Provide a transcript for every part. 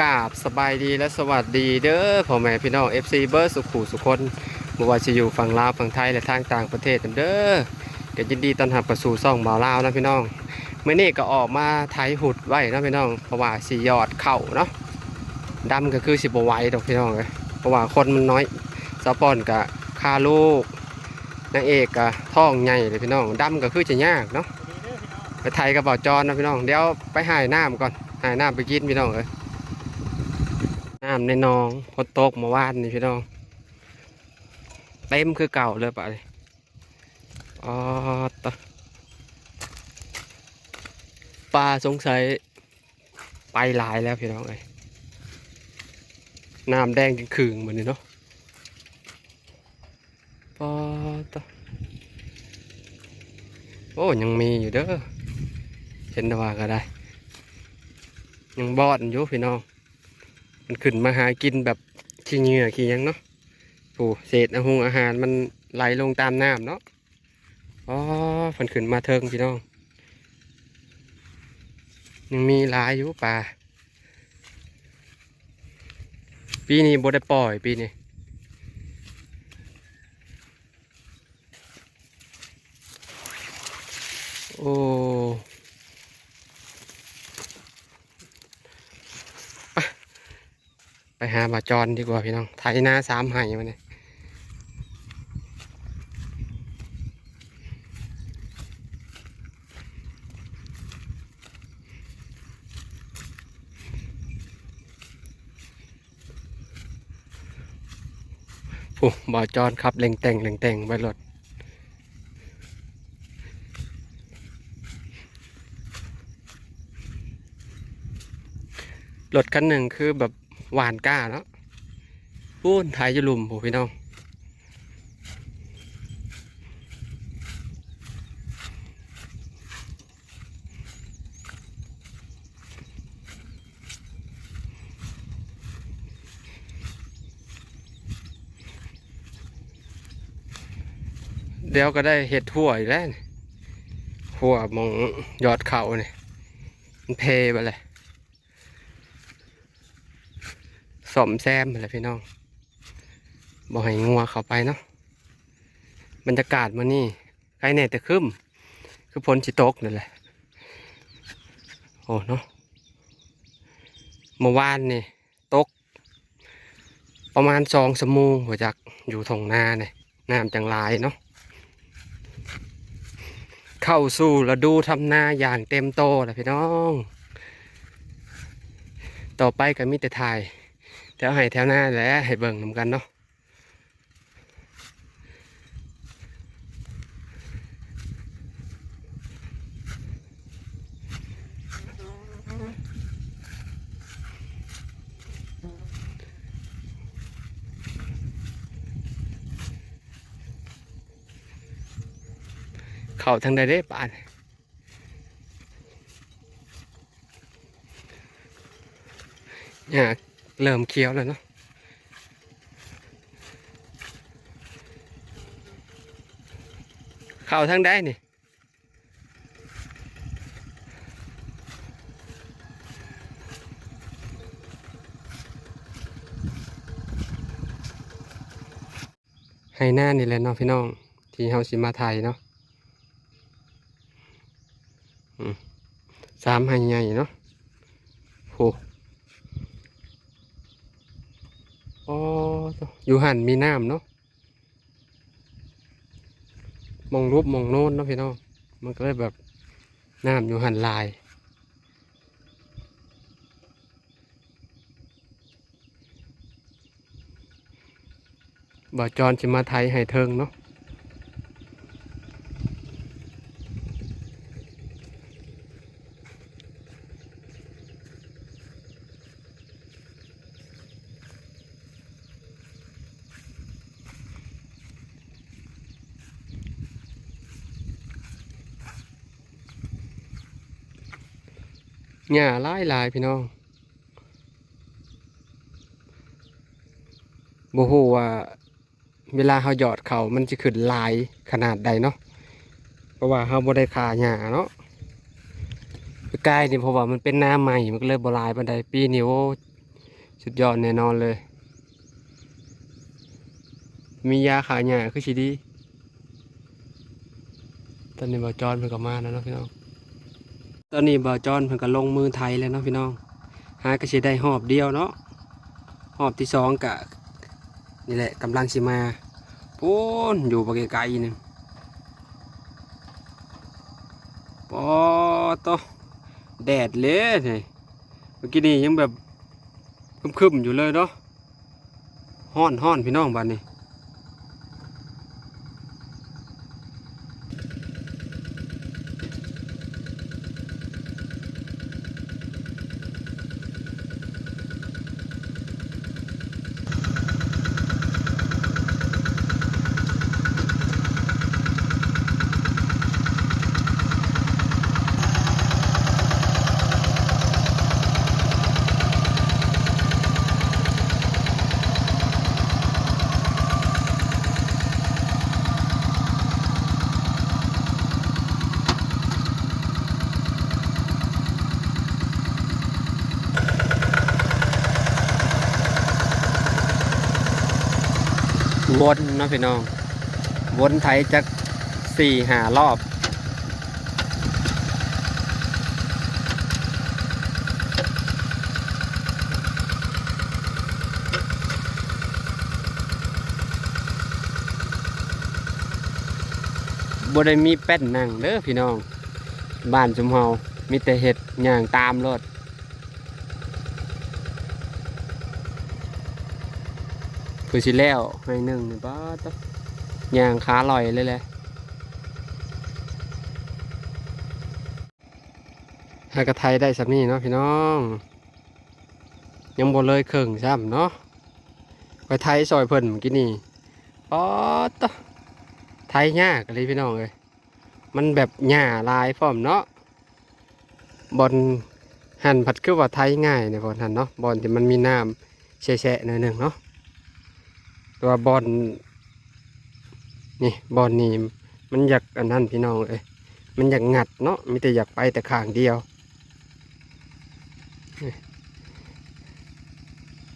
กาบสบายดีและสวัสดีเด้อพ่อแม่พี่น้อง FC เบอร์สุขุสุคนบ่ว่าจะอยู่ฝั่งลาวฝั่งไทยและทางต่างประเทศเด้อก็ยินดีต้อนรับเข้าสู่ซ่องบ่าวลาวนะพี่น้องเมื่อนี้ก็ออกมาไถหุดไว้นะพี่น้องเพราะว่าสิยอดเข่าเนาะดำก็คือสิบ่ไหวดอกพี่น้องเอ้ยเพราะว่าคนมันน้อยสะปอนก็ค่าลูกนางเอกก็ท้องใหญ่เลยพี่น้องดำก็คือจะยากเนาะไปไถกระเป๋าจอนนะพี่น้องเดี๋ยวไปหายน้ำก่อนหายน้ำไปกินพี่น้องเอ้ยำในนองพดตกเมาวานนี่พี่น้องเต็มคือเก่าเลยปะเลยอ๋อตปลาสงสัยไปหลายแล้วพี่น้องเอ้ยน้ำแดงจนขึงเหมือนนี่เนาะปอตโอ้ยังมีอยู่เด้อเห็นต่ว่าก็ได้ ยังบอดอยู่พี่น้อง มันขึ้นมาหากินแบบขี้เหงื่อขี้ยังเนาะโอ้เศษอาหงอาหารมันไหลลงตามน้ำเนาะอ๋อมันขึ้นมาเทิงพี่น้องยังมีหลายอยู่ป่าปีนี้บ่ได้ปล่อยปีนี้โอ้ ไปหาบาจรดีกว่าพี่น้องไถนาสามไห่มาเนี่ยโอ้บาจรขับเล็งแต่งเล็งแต่งไปรถรถคันหนึ่งคือแบบ หวานก้าเนาะปูนไทยจะลุมโหพี่น้องเดี๋ยวก็ได้เห็ดหัวอีกแล้วหัวมองยอดเขาเนี่ยมันเพไปเลย ส มแซมอะไรพี่น้องบ่ให้งัวเข้าไปเนาะบรรยากาศมานี่ใกล้แน่แต่คึมคือฝนสิตกนั่นแหละโอ้เนาะเมื่อวานนี่ตก ประมาณสองสมูงหัวจักอยู่ทงนาเนี่ยน้ำจังลายเนาะเข้าสู่ฤดูทำนาอย่างเต็มโตแล้วพี่น้อง ต่อไปก็มีแต่ถ่าย แถวให้แถวหน้าแหล้วให้เบิ่งนำกันเนาะเข้าทางใดได้ป่านเนี่ย เริ่มเคี้ยวแล้วเนาะเข้าทางใดนี่ให้หน้านี่แหละเนาะพี่น้อง ที่เฮาสิมาไทยเนาะสามให้ใหญ่เนาะโหอ๋อ อยู่หันมีน้ำเนาะมองรูปมองโน้นเนาะพี่น้องมันก็เลยแบบน้ำอยู่หันลาย บ่จอนสิมาไทยให้เทิงเนาะ หญ้าลายลายพี่น้องบ่ฮู้ว่าเวลาเฮาหยอดเขามันจะขึ้นลายขนาดใดเนาะเพราะว่าเฮาบ่ได้ขาหญ้าเนาะปีกายนี่เพราะว่ามันเป็นหน้าใหม่มันก็เลยบลายปานใดปีนี้โอ้สุดยอดแน่นอนเลย มียาขายหญ้าคือสิดีตอนนี้บ่าจอนเพิ่นก็มาแล้วเนาะพี่น้อง ตอนนี้บ่าวจอนเพิ่นก็ลงมือไทยแล้วเนาะพี่น้อง หาก็สิได้หอบเดียวเนาะหอบที่สองกะนี่แหละกำลังสิมาปูนอยู่ไกลๆนึงปอตอแดดเลยนี่เมื่อกี้นี่ยังแบบคึมๆอยู่เลยเนาะฮ้อนฮ้อนพี่น้องบ้านนี้ วนนาะพี่น้อง วนไทยจักสี่หารอบบ่ได้มีแป้นนั่งเด้อพี่น้อง บ้านจุมเฮามีแต่เห็ดย่างตามรถ คือสิแล้วให้หนึ่งนี่ป้าตะย่างขาลอยเลยแหละหากระไทยได้สำนี้เนาะพี่น้อง ยังบ่เลยเครื่องซ้ำเนาะไปไทยซอยเพิ่นเมื่อกี้นี่ป๊อดตะไทยยากเลยพี่น้องเลยมันแบบหญ้าลายพร้อมเนาะบอลหันผัดคือว่าไทยง่ายเนี่ยบอลหันเนาะบอลที่มันมีน้ำแฉะๆหน่อยหนึ่งเนาะ ตัวบอลนี่บอลนี่มันอยากอันนั้นพี่น้องเลยมันอยากงัดเนาะมีแต่อยากไปแต่ข้างเดียว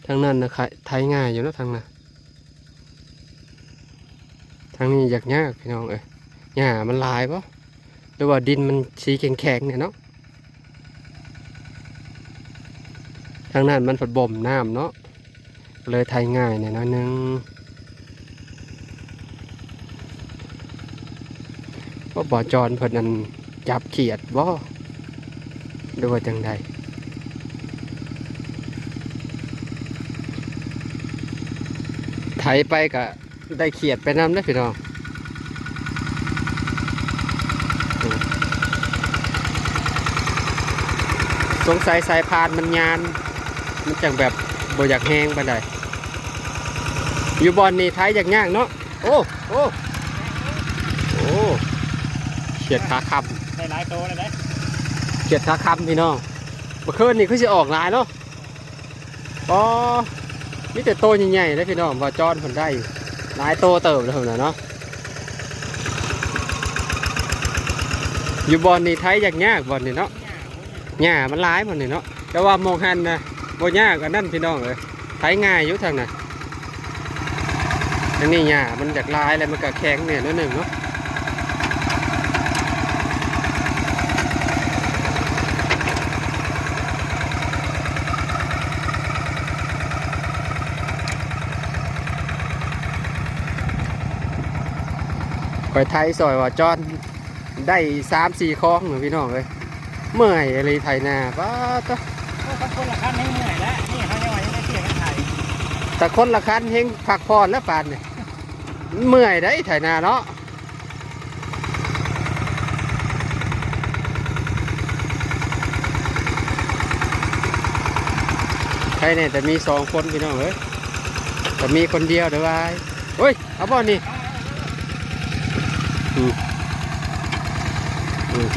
ทางนั้นนะไทยง่ายอยู่นะทางนั้นทางนี้อยากยากพี่น้องเอ้ยหญ้ามันลายปะหรือว่าดินมันสีแข็งๆเนี่ยเนาะทางนั้นมันฝดบ่มน้ำเนาะเลยไทยง่ายเนี่ยน้อยนึง ก็บ่อจอนเพิ่นนั่นจับเขียดบ่หรือว่าจังใดไถไปกะได้เขียดไปน้ำได้อพี่น้องสงสัยสายพานมันยาน มันจังแบบบ่อยากแห้งไปได้อยู่บอนนี่ท้ายอยากย่างเนาะโอ้โอ้ ขียดขาคได้หลายโตเลยนะำเขียดขาคำพี่น้องเมื่อคืนนี่คือจะออกหลายเนาะอ๋อมีแต่โตใหญ่ๆเลยพี่น้องว่าจอนผลได้หลายโตเติบเลยผมนะเนาะอยู่บอลนี่ไทยยากยากบอลนี่เนาะหญ้ามันหลายบอลนี่เนาะแต่ว่ามองหันนะบ่ยากกันนั่นพี่น้องเลยไทยง่ายอยู่ทางน่ะอันนี้หญ้ามันจากลายอะไรมันก็แข็งเนี่ยนิดหนึ่งเนาะ ไปไทยซอยว่าจอนได้สามสี่คลองเหมือนพี่น้องเลยเมื่อยอะไรไทยนาป้าตะคนละคันให้เหนื่อยแล้วนี่เขายังไงยังไม่เสียกันไทยแต่คนละคันเฮงผักพรแล้วปานเนี่ยเมื่อยได้ไถนาเนาะใครเนี่ยแต่มีสองคนพี่น้องเอ้ยแต่มีคนเดียวเดี๋ยวไว้เฮ้ยเอาบ่อนี่อืมอืม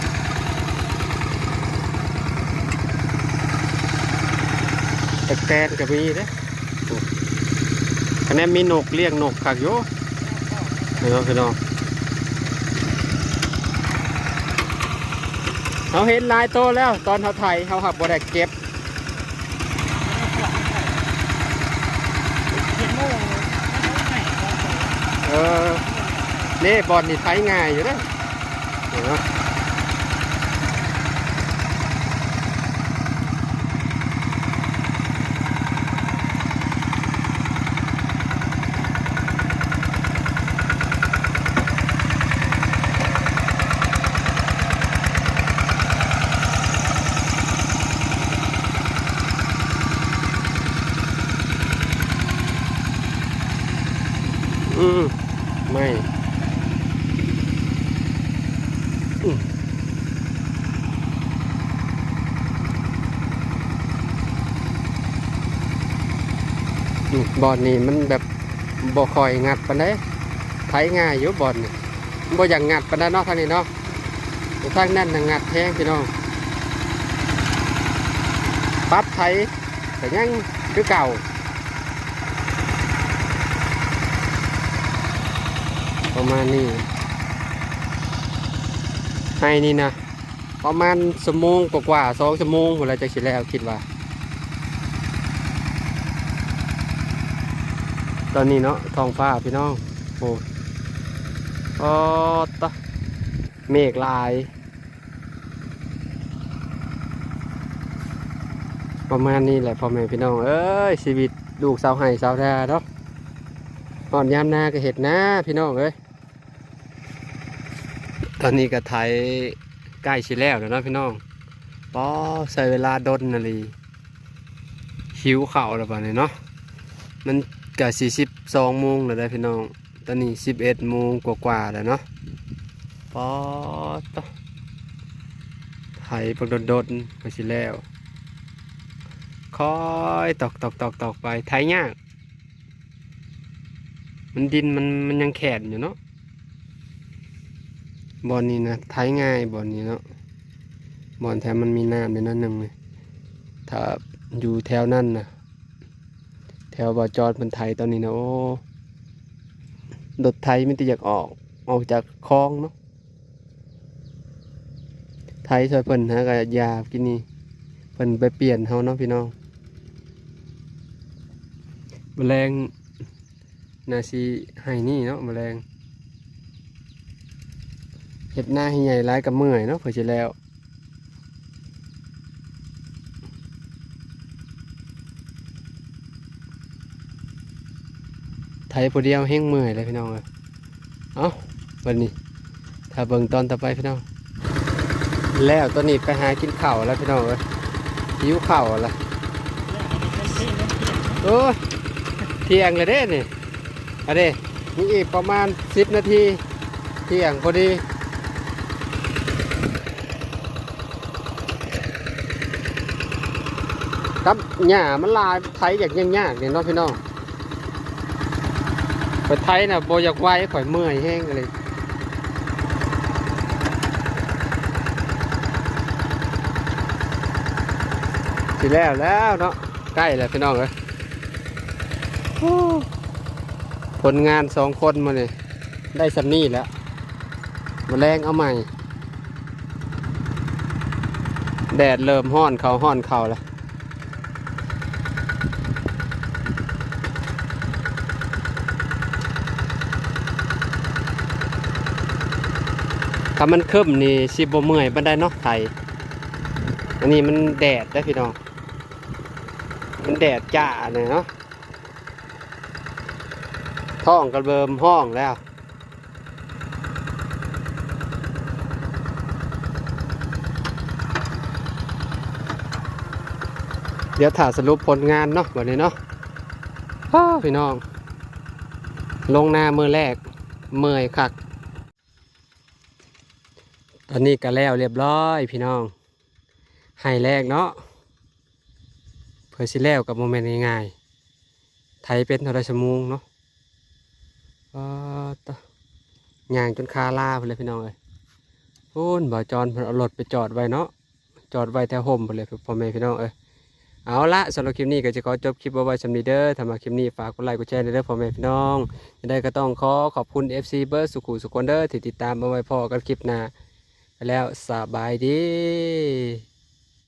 ตะ แกนก็มีเด้คะแนนมีนกเลี้ยงนกขักอยู่พี่น้องพี่น้องเขาเห็นลายโตแล้ว ตอนเขาไทยเขาหับบ่ได้เก็บเขาเออนี่บอลนี่ไทยง่ายอยู่เด้เห็นไหมอืมไม่อืมอืม บอลนี่มันแบบบ่คอยงัดปานใดไถง่ายอยู่บอลนี่บ่อย่ากงัดปานใดเนาะทางนี้เนาะทางนั้นน่ะงัดแท้งพี่น้องปั๊บไถแต่ยังคือเก่าประมาณนี้ให้นี่นะประมาณสมงกว่าๆสองชั่วโมงเวลาจะสิแล้วคิดว่า ตอนนี้เนาะท้องฟ้าพี่น้องโอ้โอ้ตะเมฆลาย ประมาณนี้แหละพ่อแม่พี่น้อง เอ้ยชีวิตลูกสาวไห้สาวแท้เนาะอ่อนยามหน้าก็เห็ดหน้าพี่น้องเอ้ยตอนนี้ก็ไทยใกล้ชิแล้วแล้วเนาะพี่น้องปอใส่เวลาดนนาลีหิวข้าวแล้วป่ะเนี่ยเนาะมัน ก็สี่สิบสองโมงแล้วได้พี่น้อง ตอนนี้สิบเอ็ดโมงกว่าๆแล้วเนาะปอตอไทยปักโดนๆก็ชิแล้ว คอยตอกตอกตอกตอกไปไทยาก มันดินมันมันยังแข็งอยู่เนาะบอลนี้นะท้ายง่ายบอลนี้เนาะบอลแถมมันมีน้ำในนั้นหนึ่งเลยถ้าอยู่แถวนั่นนะ แถวบอจอดมันไทยตอนนี้นะโอ้ดดไทยมันจะอยากออก ออกจากคลองเนาะไทยซอยเพิ่นฮะกับยากินนี่เพิ่นไปเปลี่ยนเฮาเนาะพี่น้องแมลงนาซีให้นี่เนาะแมลงเห็ดหน้าให้ใหญ่ร้ายกับเมื่อยเนาะเผื่อจะแล้ว ไทยผู้เดียวแห้งเมื่อยเลยพี่น้องเอ้ยเอาวันนี้ ถ้าเบิ่งตอนต่อไปพี่น้อง แล้วตอนนี้ไปหากินข้าแล้วพี่น้องเอ้ยหิวข้าวล้วโอ้เที่ยงเลยเด้นี่อะเด้มีอีกประมาณสิบนาที เที่ยงพอดีครับหญ้ามันลายไทยอยากยากๆเนี่ยเนาะพี่น้อง ไปไทยน่ะโบอยากไหวข่อยเมื่อยแห้งเลยสิแล้วแล้วเนาะใกล้แล้วพี่น้องเลยผลงานสองคนมาเนี่ยได้สำนี่แล้วมาแรงเอาใหม่ แดดเริ่มห้อนเขาห้อนเขาแล้ว ถ้ามันคึมนี่สิบเมื่อยบันไดเนาะไทยอันนี้มันแดดได้พี่น้อง มันแดดจ้าเนี่ยเนาะท้องกระเบิมห้องแล้วเดี๋ยวถ่ายสรุปผลงานเนาะวันนี้เนาะอ้าพี่น้อง ลงหน้ามือแรก เมื่อยคัก อนนี้ก็แล้วเรียบร้อยพี่น้องให้แรกเนาะเพื่อสิแล้วกับโมเมนต์ง่ายๆไทยเป็นเทาไรชั่วโมงเนาะก็ต่อย่างจนคาลาไปเลยพี่น้องเลยพูนบ่อจอนเพิ่อารถไปจอดไว้เนาะจอดไว้แถวห่มไปเลยพ่อแม่พี่น้องเอ้ยเอาละสำหรับคลิปนี้ก็จะขอจบคลิปเอาไว้สำนีเด้อถ้ามาคลิปนี้ฝากกดไลค์กดแชร์เด้อพ่อแม่พี่น้องจะได้ก็ต้องขอขอบคุณ FC เบอร์สุขุสุขคนเด้อที่ติดตามมาไว้พอกันคลิปหน้า แล้วสบายดี